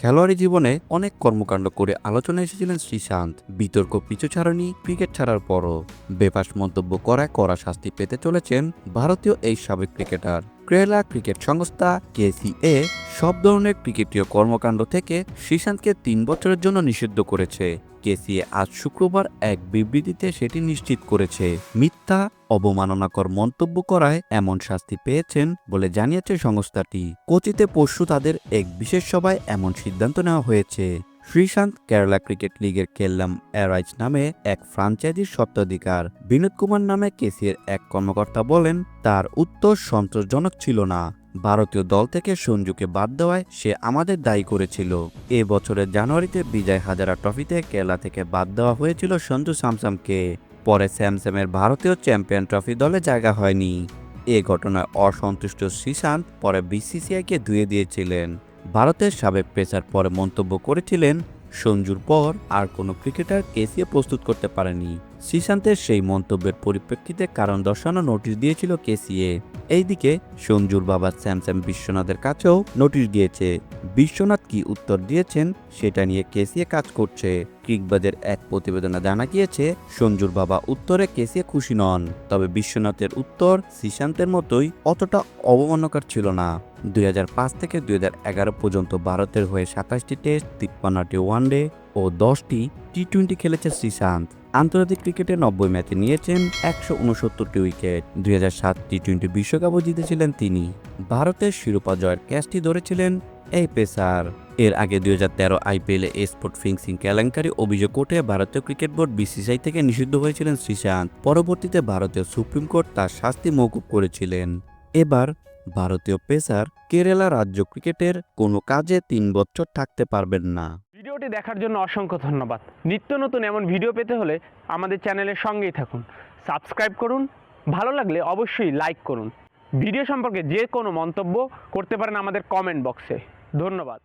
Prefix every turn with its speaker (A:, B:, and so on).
A: খেলোয়াড়ি জীবনে অনেক কর্মকাণ্ড করে আলোচনায় এসেছিলেন শ্রীশান্ত। বিতর্ক পিছু ছাড়ানি ক্রিকেট ছাড়ার পরও বেফাস মন্তব্য করায় কড়া শাস্তি পেতে চলেছেন ভারতীয় এই সাবেক ক্রিকেটার কেরালা ক্রিকেট সংস্থা কেসিএ সব ধরনের ক্রিকেটীয় কর্মকাণ্ড থেকে শ্রীশান্তকে তিন বছরের জন্য নিষিদ্ধ করেছে। কেসিএ আজ শুক্রবার এক বিবৃতিতে সেটি নিশ্চিত করেছে। মিথ্যা, অবমাননাকর মন্তব্য করায় এমন শাস্তি পেয়েছেন বলে জানিয়েছে সংস্থাটি। কোচিতে পরশু তাদের এক বিশেষ সভায় এমন সিদ্ধান্ত নেওয়া হয়েছে। শ্রীশান্ত কেরালা ক্রিকেট লিগের কেল্লাম এরাইজ নামে এক ফ্রাঞ্চাইজির স্বত্বাধিকার। বিনোদ কুমার নামে কেসিএর এক কর্মকর্তা বলেন, তার উত্তর সন্তোষজনক ছিল না। ভারতীয় দল থেকে সঞ্জুকে বাদ দেওয়ায় সে আমাদের দায়ী করেছিল। এ বছরের জানুয়ারিতে বিজয় হাজারা ট্রফিতে কেরালা থেকে বাদ দেওয়া হয়েছিল সঞ্জু স্যামসামকে পরে স্যামসামের ভারতীয় চ্যাম্পিয়ন ট্রফি দলে জায়গা হয়নি। এ ঘটনায় অসন্তুষ্ট শ্রীশান্ত পরে বিসিসিআইকে ধুয়ে দিয়েছিলেন। ভারতের সাবেক পেসার পরে মন্তব্য করেছিলেন সঞ্জুর পর আর কোনো ক্রিকেটার কেসিএ প্রস্তুত করতে পারেনি। শ্রীশান্তের সেই মন্তব্যের পরিপ্রেক্ষিতে কারণ দর্শানো নোটিশ দিয়েছিল কেসিএ। এইদিকে সঞ্জুর বাবা স্যামস্যাম বিশ্বনাথের কাছেও নোটিশ দিয়েছে। বিশ্বনাথ কি উত্তর দিয়েছেন সেটা নিয়ে কেসিএ কাজ করছে। ক্রিকবাজের এক প্রতিবেদনে জানা গিয়েছে, সঞ্জুর বাবা উত্তরে কেসিএ খুশি নন। তবে বিশ্বনাথের উত্তর শ্রীশান্তের মতোই অতটা অবমাননাকর ছিল না। দুই হাজার পাঁচ থেকে দুই হাজার এগারো পর্যন্ত ভারতের হয়ে সাতাশটি টেস্ট, তিপ্পান্নটি ওয়ানডে ও দশটি টি টোয়েন্টি খেলেছে শ্রীশান্ত। আন্তর্জাতিক ক্রিকেটে নব্বই ম্যাচে নিয়েছেন একশো উনসত্তরটি উইকেট। দুই হাজার সাত টি টোয়েন্টি বিশ্বকাপও জিতেছিলেন তিনি। ভারতের শিরোপা জয়ের ক্যাচটি ধরেছিলেন এই পেসার এর আগে দুই হাজার তেরো আইপিএলে স্পোর্ট ফিক্সিং কেলেঙ্কারি অভিযোগ ওঠে ভারতীয় ক্রিকেট বোর্ড বিসিসিআই থেকে নিষিদ্ধ হয়েছিলেন শ্রীশান্ত। পরবর্তীতে ভারতীয় সুপ্রিম কোর্ট তার শাস্তি মৌকুব করেছিলেন। এবার ভারতীয় পেসার কেরালা রাজ্য ক্রিকেটের কোনো কাজে তিন বছর থাকতে পারবেন না।
B: ভিডিওটি দেখার জন্য অসংখ্য ধন্যবাদ। নিত্য নতুন এমন ভিডিও পেতে হলে আমাদের চ্যানেলের সঙ্গেই থাকুন। সাবস্ক্রাইব করুন, ভালো লাগলে অবশ্যই লাইক করুন। ভিডিও সম্পর্কে যে কোনো মন্তব্য করতে পারেন আমাদের কমেন্ট বক্সে। ধন্যবাদ।